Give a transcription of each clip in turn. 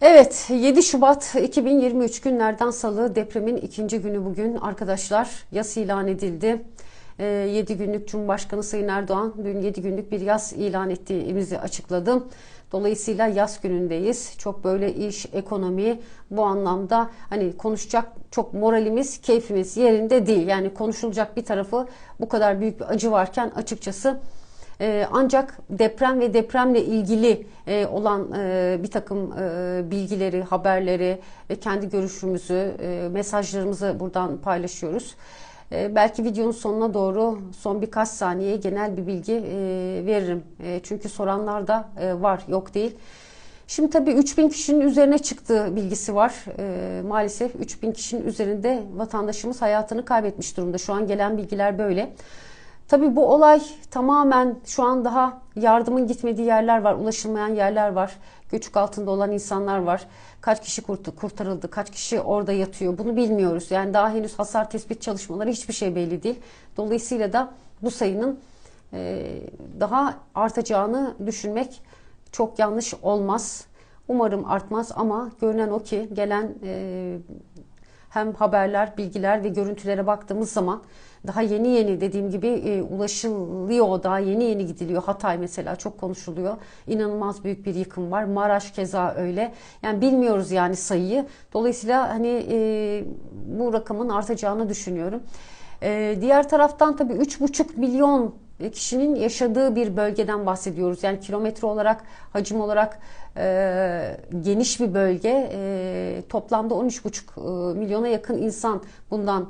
Evet 7 Şubat 2023 günlerden salı depremin ikinci günü bugün arkadaşlar yas ilan edildi. 7 günlük Cumhurbaşkanı Sayın Erdoğan dün 7 günlük bir yas ilan ettiğimizi açıkladı. Dolayısıyla yaz günündeyiz. Çok böyle iş, ekonomi bu anlamda hani konuşacak çok moralimiz, keyfimiz yerinde değil. Yani konuşulacak bir tarafı bu kadar büyük bir acı varken açıkçası e, ancak deprem ve depremle ilgili e, olan e, bir takım bilgileri, haberleri ve kendi görüşümüzü, mesajlarımızı buradan paylaşıyoruz. Belki videonun sonuna doğru son birkaç saniye genel bir bilgi veririm. Çünkü soranlar da var, yok değil. Şimdi tabii 3000 kişinin üzerine çıktığı bilgisi var. Maalesef 3000 kişinin üzerinde vatandaşımız hayatını kaybetmiş durumda. Şu an gelen bilgiler böyle. Tabii bu olay tamamen şu an daha yardımın gitmediği yerler var, ulaşılmayan yerler var. Göçük altında olan insanlar var. Kaç kişi kurtarıldı, kaç kişi orada yatıyor bunu bilmiyoruz. Yani daha henüz hasar tespit çalışmaları hiçbir şey belli değil. Dolayısıyla da bu sayının daha artacağını düşünmek çok yanlış olmaz. Umarım artmaz ama görünen o ki gelen hem haberler, bilgiler ve görüntülere baktığımız zaman daha yeni yeni dediğim gibi e, ulaşılıyor, daha yeni yeni gidiliyor. Hatay mesela çok konuşuluyor. İnanılmaz büyük bir yıkım var. Maraş keza öyle. Yani bilmiyoruz yani sayıyı. Dolayısıyla hani e, bu rakamın artacağını düşünüyorum. E, diğer taraftan tabii 3,5 milyon kişinin yaşadığı bir bölgeden bahsediyoruz. Yani kilometre olarak, hacim olarak e, geniş bir bölge. E, toplamda 13,5 e, milyona yakın insan bundan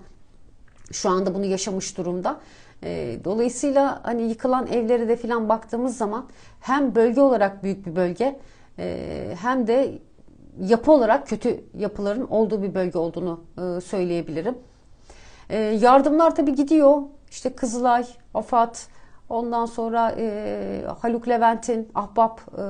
şu anda bunu yaşamış durumda. E, dolayısıyla hani yıkılan evlere de filan baktığımız zaman hem bölge olarak büyük bir bölge e, hem de yapı olarak kötü yapıların olduğu bir bölge olduğunu e, söyleyebilirim. Yardımlar tabii gidiyor. İşte Kızılay, AFAD, ondan sonra e, Haluk Levent'in, Ahbap e,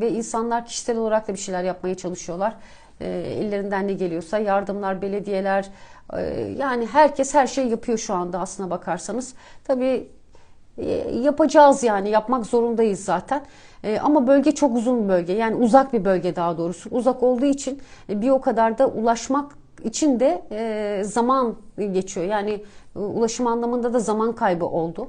ve insanlar kişisel olarak da bir şeyler yapmaya çalışıyorlar. E, ellerinden ne geliyorsa yardımlar, belediyeler, ee, yani herkes her şey yapıyor şu anda aslına bakarsanız. Tabii e, yapacağız yani yapmak zorundayız zaten. E, ama bölge çok uzun bir bölge yani uzak bir bölge daha doğrusu. Uzak olduğu için e, bir o kadar da ulaşmak için de zaman geçiyor. Yani ulaşım anlamında da zaman kaybı oldu.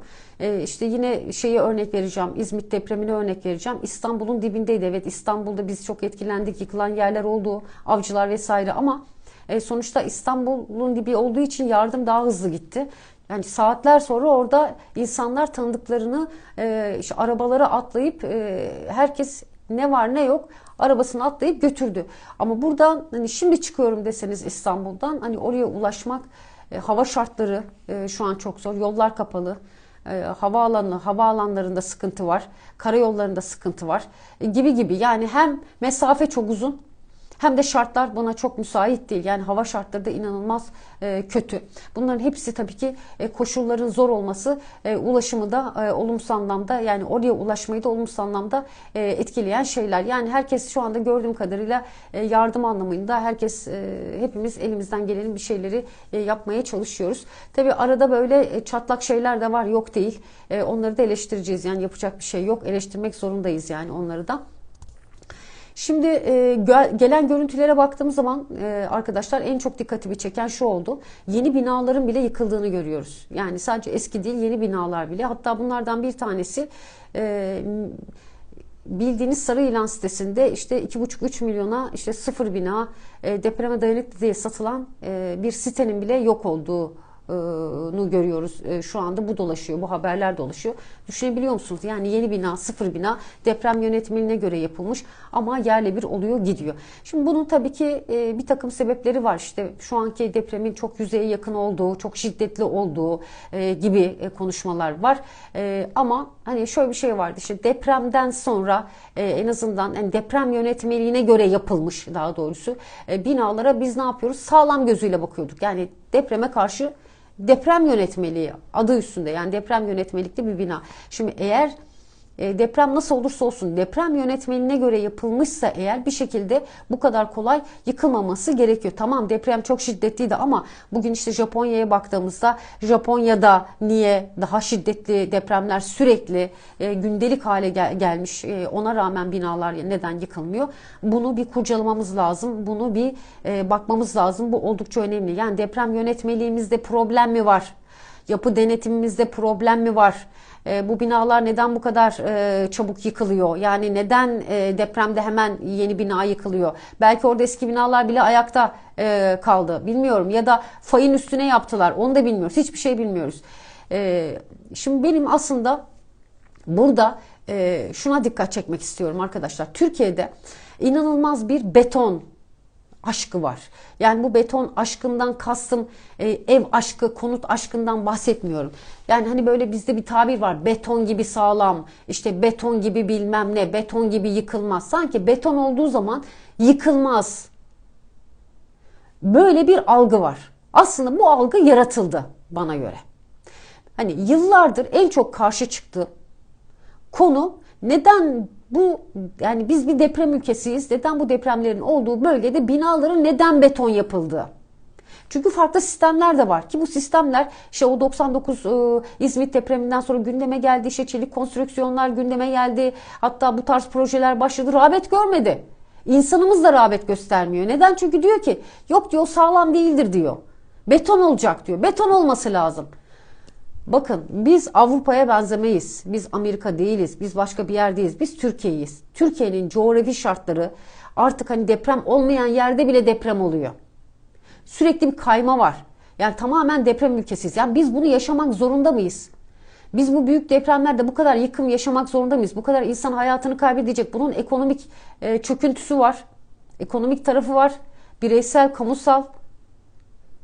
İşte yine şeyi örnek vereceğim. İzmit depremini örnek vereceğim. İstanbul'un dibindeydi. Evet İstanbul'da biz çok etkilendik. Yıkılan yerler oldu. Avcılar vesaire ama e, sonuçta İstanbul'un dibi olduğu için yardım daha hızlı gitti. Yani saatler sonra orada insanlar tanıdıklarını e, işte arabalara atlayıp e, herkes ne var ne yok arabasını atlayıp götürdü. Ama buradan hani şimdi çıkıyorum deseniz İstanbul'dan hani oraya ulaşmak e, hava şartları e, şu an çok zor. Yollar kapalı. E, havaalanı, havaalanlarında sıkıntı var. Karayollarında sıkıntı var. E, gibi gibi. Yani hem mesafe çok uzun hem de şartlar buna çok müsait değil. Yani hava şartları da inanılmaz e, kötü. Bunların hepsi tabii ki e, koşulların zor olması e, ulaşımı da e, olumsuz anlamda yani oraya ulaşmayı da olumsuz anlamda etkileyen şeyler. Yani herkes şu anda gördüğüm kadarıyla e, yardım anlamında herkes hepimiz elimizden gelenin bir şeyleri yapmaya çalışıyoruz. Tabii arada böyle e, çatlak şeyler de var yok değil. Onları da eleştireceğiz. Yani yapacak bir şey yok. Eleştirmek zorundayız yani onları da. Şimdi e, gelen görüntülere baktığımız zaman e, arkadaşlar en çok dikkatimi çeken şu oldu. Yeni binaların bile yıkıldığını görüyoruz. Yani sadece eski değil yeni binalar bile. Hatta bunlardan bir tanesi e, bildiğiniz Sarı İlan sitesinde işte 2,5-3 milyona işte sıfır bina e, depreme dayanıklı diye satılan e, bir sitenin bile yok olduğu nu görüyoruz. Şu anda bu dolaşıyor, bu haberler dolaşıyor. Düşünebiliyor musunuz? Yani yeni bina, sıfır bina deprem yönetmeliğine göre yapılmış ama yerle bir oluyor, gidiyor. Şimdi bunun tabii ki bir takım sebepleri var. İşte şu anki depremin çok yüzeye yakın olduğu, çok şiddetli olduğu gibi konuşmalar var. Ama hani şöyle bir şey vardı. İşte depremden sonra en azından yani deprem yönetmeliğine göre yapılmış daha doğrusu binalara biz ne yapıyoruz? Sağlam gözüyle bakıyorduk. Yani depreme karşı deprem yönetmeliği adı üstünde yani deprem yönetmelikli bir bina. Şimdi eğer deprem nasıl olursa olsun deprem yönetmenine göre yapılmışsa eğer bir şekilde bu kadar kolay yıkılmaması gerekiyor. Tamam deprem çok şiddetliydi ama bugün işte Japonya'ya baktığımızda Japonya'da niye daha şiddetli depremler sürekli e, gündelik hale gel- gelmiş e, ona rağmen binalar neden yıkılmıyor? Bunu bir kurcalamamız lazım. Bunu bir e, bakmamız lazım. Bu oldukça önemli. Yani deprem yönetmeliğimizde problem mi var? Yapı denetimimizde problem mi var? E, bu binalar neden bu kadar e, çabuk yıkılıyor? Yani neden e, depremde hemen yeni bina yıkılıyor? Belki orada eski binalar bile ayakta e, kaldı. Bilmiyorum. Ya da fayın üstüne yaptılar. Onu da bilmiyoruz. Hiçbir şey bilmiyoruz. E, şimdi benim aslında burada e, şuna dikkat çekmek istiyorum arkadaşlar. Türkiye'de inanılmaz bir beton aşkı var. Yani bu beton aşkından kastım e, ev aşkı, konut aşkından bahsetmiyorum. Yani hani böyle bizde bir tabir var. Beton gibi sağlam, işte beton gibi bilmem ne, beton gibi yıkılmaz. Sanki beton olduğu zaman yıkılmaz. Böyle bir algı var. Aslında bu algı yaratıldı bana göre. Hani yıllardır en çok karşı çıktığı konu neden bu yani biz bir deprem ülkesiyiz. Neden bu depremlerin olduğu bölgede binaların neden beton yapıldığı? Çünkü farklı sistemler de var ki bu sistemler işte o 99 e, İzmit depreminden sonra gündeme geldi. İşte çelik konstrüksiyonlar gündeme geldi. Hatta bu tarz projeler başladı. Rağbet görmedi. İnsanımız da rağbet göstermiyor. Neden? Çünkü diyor ki yok diyor sağlam değildir diyor. Beton olacak diyor. Beton olması lazım. Bakın biz Avrupa'ya benzemeyiz. Biz Amerika değiliz. Biz başka bir yerdeyiz. Biz Türkiye'yiz. Türkiye'nin coğrafi şartları artık hani deprem olmayan yerde bile deprem oluyor. Sürekli bir kayma var. Yani tamamen deprem ülkesiyiz. Yani biz bunu yaşamak zorunda mıyız? Biz bu büyük depremlerde bu kadar yıkım yaşamak zorunda mıyız? Bu kadar insan hayatını kaybedecek. Bunun ekonomik e, çöküntüsü var. Ekonomik tarafı var. Bireysel, kamusal.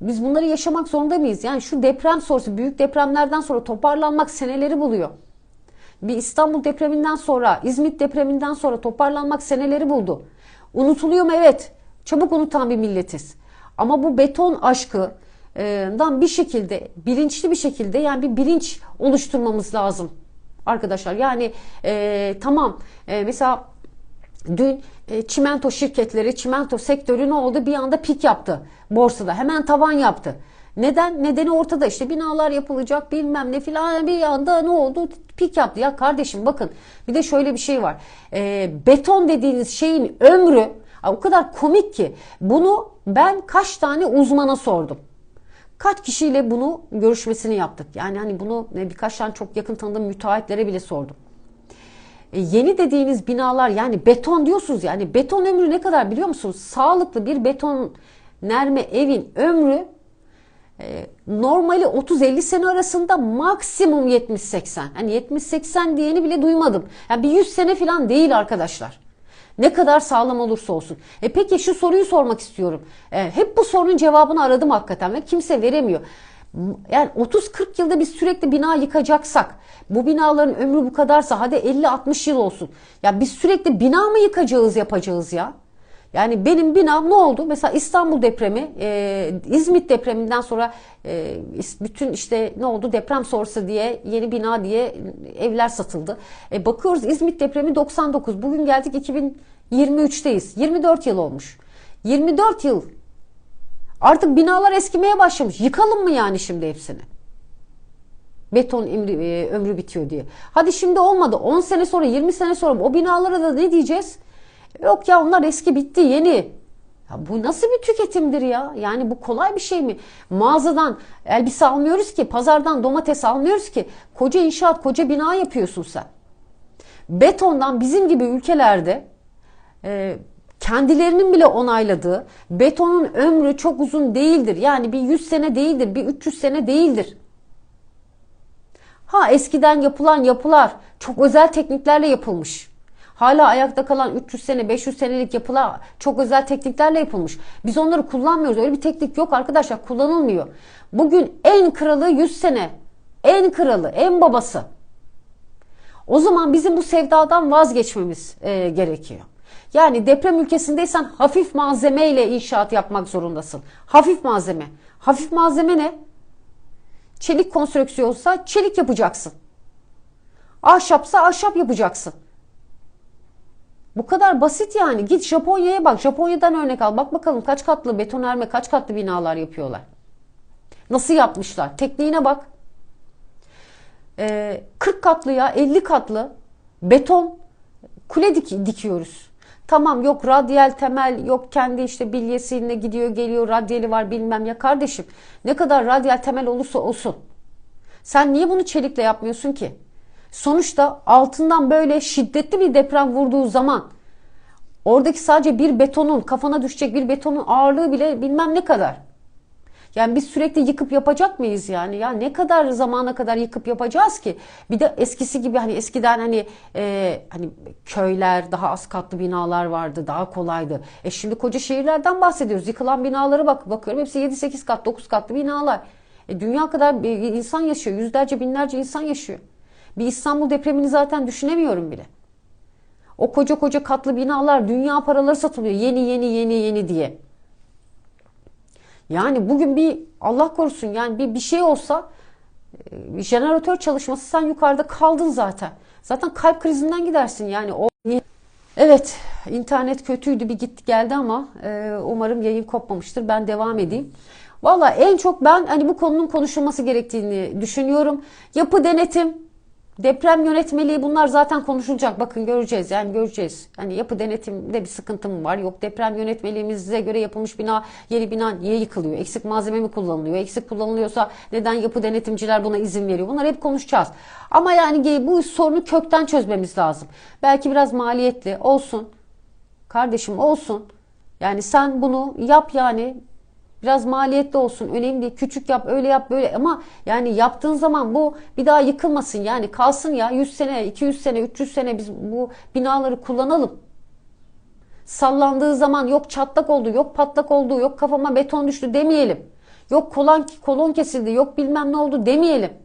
Biz bunları yaşamak zorunda mıyız? Yani şu deprem sonrası, büyük depremlerden sonra toparlanmak seneleri buluyor. Bir İstanbul depreminden sonra, İzmit depreminden sonra toparlanmak seneleri buldu. Unutuluyor mu? Evet. Çabuk unutan bir milletiz. Ama bu beton aşkından bir şekilde, bilinçli bir şekilde yani bir bilinç oluşturmamız lazım arkadaşlar. Yani e, tamam e, mesela Dün çimento şirketleri, çimento sektörü ne oldu? Bir anda pik yaptı borsada. Hemen tavan yaptı. Neden? Nedeni ortada işte binalar yapılacak bilmem ne filan bir anda ne oldu? Pik yaptı. Ya kardeşim bakın bir de şöyle bir şey var. E, beton dediğiniz şeyin ömrü o kadar komik ki bunu ben kaç tane uzmana sordum. Kaç kişiyle bunu görüşmesini yaptık. Yani hani bunu birkaç tane çok yakın tanıdığım müteahhitlere bile sordum. E, yeni dediğiniz binalar yani beton diyorsunuz yani beton ömrü ne kadar biliyor musunuz? Sağlıklı bir beton nerme evin ömrü e, normali 30-50 sene arasında maksimum 70-80. Hani 70-80 diyeni bile duymadım. Yani bir 100 sene falan değil arkadaşlar. Ne kadar sağlam olursa olsun. E peki şu soruyu sormak istiyorum. E, hep bu sorunun cevabını aradım hakikaten ve kimse veremiyor. Yani 30-40 yılda biz sürekli bina yıkacaksak bu binaların ömrü bu kadarsa hadi 50-60 yıl olsun. Ya biz sürekli bina mı yıkacağız yapacağız ya? Yani benim binam ne oldu? Mesela İstanbul depremi, e, İzmit depreminden sonra e, bütün işte ne oldu? Deprem sonrası diye yeni bina diye evler satıldı. E, bakıyoruz İzmit depremi 99. Bugün geldik 2023'teyiz. 24 yıl olmuş. 24 yıl Artık binalar eskimeye başlamış. Yıkalım mı yani şimdi hepsini? Beton ömrü, e, ömrü bitiyor diye. Hadi şimdi olmadı. 10 sene sonra 20 sene sonra o binalara da ne diyeceğiz? Yok ya onlar eski bitti yeni. Ya bu nasıl bir tüketimdir ya? Yani bu kolay bir şey mi? Mağazadan elbise almıyoruz ki, pazardan domates almıyoruz ki. Koca inşaat, koca bina yapıyorsun sen. Betondan bizim gibi ülkelerde e, kendilerinin bile onayladığı betonun ömrü çok uzun değildir. Yani bir 100 sene değildir, bir 300 sene değildir. Ha eskiden yapılan yapılar çok özel tekniklerle yapılmış. Hala ayakta kalan 300 sene, 500 senelik yapılar çok özel tekniklerle yapılmış. Biz onları kullanmıyoruz. Öyle bir teknik yok arkadaşlar. Kullanılmıyor. Bugün en kralı 100 sene. En kralı, en babası. O zaman bizim bu sevdadan vazgeçmemiz e, gerekiyor. Yani deprem ülkesindeysen hafif malzemeyle inşaat yapmak zorundasın. Hafif malzeme. Hafif malzeme ne? Çelik konstrüksiyonsa çelik yapacaksın. Ahşapsa ahşap yapacaksın. Bu kadar basit yani. Git Japonya'ya bak. Japonya'dan örnek al. Bak bakalım kaç katlı betonarme, kaç katlı binalar yapıyorlar. Nasıl yapmışlar? Tekniğine bak. Ee, 40 katlıya 50 katlı beton kule dik- dikiyoruz. Tamam yok radyal temel yok kendi işte bilyesine gidiyor geliyor radyali var bilmem ya kardeşim. Ne kadar radyal temel olursa olsun. Sen niye bunu çelikle yapmıyorsun ki? Sonuçta altından böyle şiddetli bir deprem vurduğu zaman oradaki sadece bir betonun kafana düşecek bir betonun ağırlığı bile bilmem ne kadar. Yani biz sürekli yıkıp yapacak mıyız yani? Ya ne kadar zamana kadar yıkıp yapacağız ki? Bir de eskisi gibi hani eskiden hani e, hani köyler daha az katlı binalar vardı, daha kolaydı. E şimdi koca şehirlerden bahsediyoruz. Yıkılan binalara bak bakıyorum hepsi 7-8 kat, 9 katlı binalar. E, dünya kadar insan yaşıyor, yüzlerce binlerce insan yaşıyor. Bir İstanbul depremini zaten düşünemiyorum bile. O koca koca katlı binalar dünya paraları satılıyor yeni yeni yeni yeni diye. Yani bugün bir Allah korusun yani bir bir şey olsa e, jeneratör çalışması sen yukarıda kaldın zaten. Zaten kalp krizinden gidersin yani o Evet, internet kötüydü bir gitti geldi ama e, umarım yayın kopmamıştır. Ben devam edeyim. Valla en çok ben hani bu konunun konuşulması gerektiğini düşünüyorum. Yapı denetim, Deprem yönetmeliği bunlar zaten konuşulacak. Bakın göreceğiz yani göreceğiz. Hani yapı denetimde bir sıkıntı mı var? Yok deprem yönetmeliğimize göre yapılmış bina, yeni bina niye yıkılıyor? Eksik malzeme mi kullanılıyor? Eksik kullanılıyorsa neden yapı denetimciler buna izin veriyor? Bunları hep konuşacağız. Ama yani bu sorunu kökten çözmemiz lazım. Belki biraz maliyetli olsun. Kardeşim olsun. Yani sen bunu yap yani Biraz maliyetli olsun. Önemli değil. Küçük yap, öyle yap, böyle ama yani yaptığın zaman bu bir daha yıkılmasın. Yani kalsın ya 100 sene, 200 sene, 300 sene biz bu binaları kullanalım. Sallandığı zaman yok çatlak oldu, yok patlak oldu, yok kafama beton düştü demeyelim. Yok kolon, kolon kesildi, yok bilmem ne oldu demeyelim.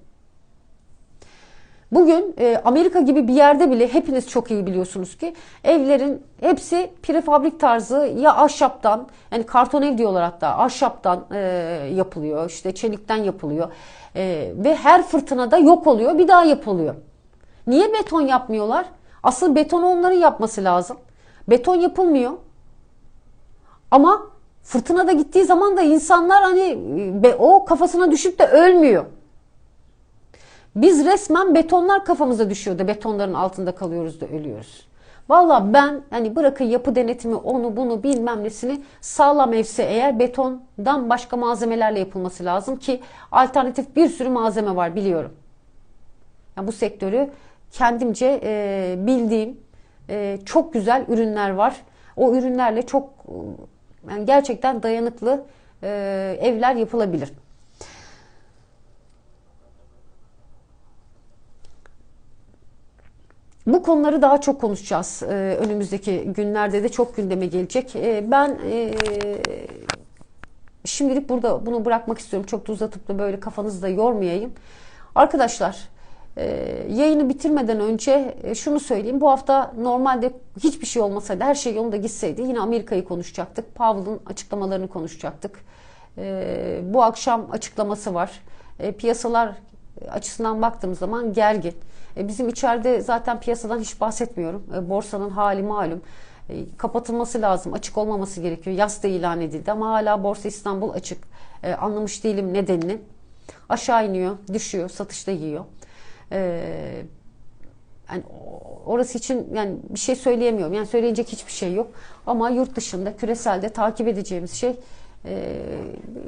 Bugün e, Amerika gibi bir yerde bile hepiniz çok iyi biliyorsunuz ki evlerin hepsi prefabrik tarzı ya ahşaptan yani karton ev diyorlar hatta ahşaptan e, yapılıyor işte çelikten yapılıyor e, ve her fırtınada yok oluyor bir daha yapılıyor. Niye beton yapmıyorlar? Asıl beton onların yapması lazım. Beton yapılmıyor. Ama fırtınada gittiği zaman da insanlar hani o kafasına düşüp de ölmüyor. Biz resmen betonlar kafamıza düşüyor da betonların altında kalıyoruz da ölüyoruz. Valla ben hani bırakın yapı denetimi onu bunu bilmem nesini sağlam evse eğer betondan başka malzemelerle yapılması lazım ki alternatif bir sürü malzeme var biliyorum. Yani bu sektörü kendimce e, bildiğim e, çok güzel ürünler var. O ürünlerle çok yani gerçekten dayanıklı e, evler yapılabilir. Bu konuları daha çok konuşacağız. Ee, önümüzdeki günlerde de çok gündeme gelecek. Ee, ben e, şimdilik burada bunu bırakmak istiyorum. Çok da uzatıp da böyle kafanızı da yormayayım. Arkadaşlar e, yayını bitirmeden önce e, şunu söyleyeyim. Bu hafta normalde hiçbir şey olmasaydı, her şey yolunda gitseydi yine Amerika'yı konuşacaktık. Powell'ın açıklamalarını konuşacaktık. E, bu akşam açıklaması var. E, piyasalar açısından baktığımız zaman gergin. E, bizim içeride zaten piyasadan hiç bahsetmiyorum. E, borsanın hali malum. E, kapatılması lazım. Açık olmaması gerekiyor. Yas da ilan edildi ama hala Borsa İstanbul açık. Anlamış değilim nedenini. Aşağı iniyor, düşüyor, satışta yiyor. Yani orası için yani bir şey söyleyemiyorum. Yani söyleyecek hiçbir şey yok. Ama yurt dışında küreselde takip edeceğimiz şey e,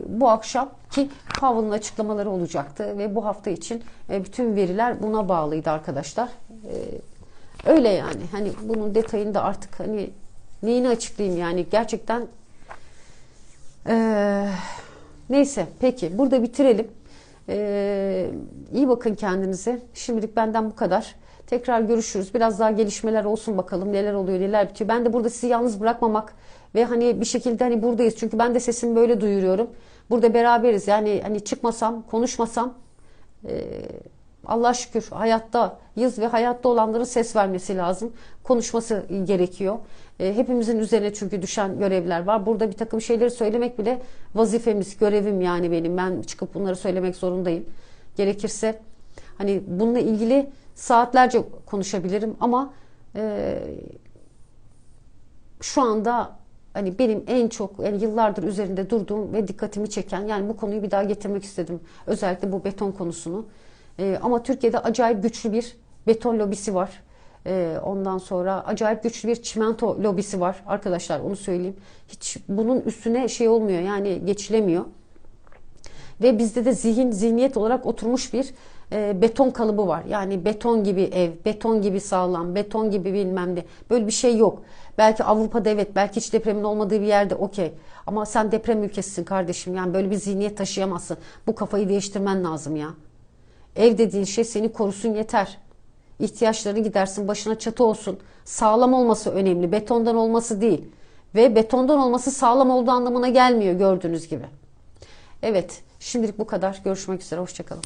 bu akşam ki Powell'ın açıklamaları olacaktı ve bu hafta için e, bütün veriler buna bağlıydı arkadaşlar. E, öyle yani hani bunun detayını da artık hani neyini açıklayayım yani gerçekten e, neyse peki burada bitirelim. E, iyi bakın kendinize. Şimdilik benden bu kadar. Tekrar görüşürüz. Biraz daha gelişmeler olsun bakalım. Neler oluyor, neler bitiyor. Ben de burada sizi yalnız bırakmamak ve hani bir şekilde hani buradayız. Çünkü ben de sesimi böyle duyuruyorum. Burada beraberiz. Yani hani çıkmasam, konuşmasam e, Allah şükür hayatta yız ve hayatta olanların ses vermesi lazım. Konuşması gerekiyor. E, hepimizin üzerine çünkü düşen görevler var. Burada bir takım şeyleri söylemek bile vazifemiz, görevim yani benim. Ben çıkıp bunları söylemek zorundayım. Gerekirse hani bununla ilgili saatlerce konuşabilirim ama e, şu anda hani benim en çok yani yıllardır üzerinde durduğum ve dikkatimi çeken yani bu konuyu bir daha getirmek istedim. Özellikle bu beton konusunu. Ee, ama Türkiye'de acayip güçlü bir beton lobisi var. Ee, ondan sonra acayip güçlü bir çimento lobisi var. Arkadaşlar onu söyleyeyim. Hiç bunun üstüne şey olmuyor yani geçilemiyor. Ve bizde de zihin, zihniyet olarak oturmuş bir e, beton kalıbı var. Yani beton gibi ev, beton gibi sağlam, beton gibi bilmem ne. Böyle bir şey yok. Belki Avrupa'da evet, belki hiç depremin olmadığı bir yerde okey. Ama sen deprem ülkesisin kardeşim. Yani böyle bir zihniyet taşıyamazsın. Bu kafayı değiştirmen lazım ya. Ev dediğin şey seni korusun yeter. İhtiyaçlarını gidersin, başına çatı olsun. Sağlam olması önemli, betondan olması değil. Ve betondan olması sağlam olduğu anlamına gelmiyor gördüğünüz gibi. Evet, şimdilik bu kadar. Görüşmek üzere, hoşçakalın.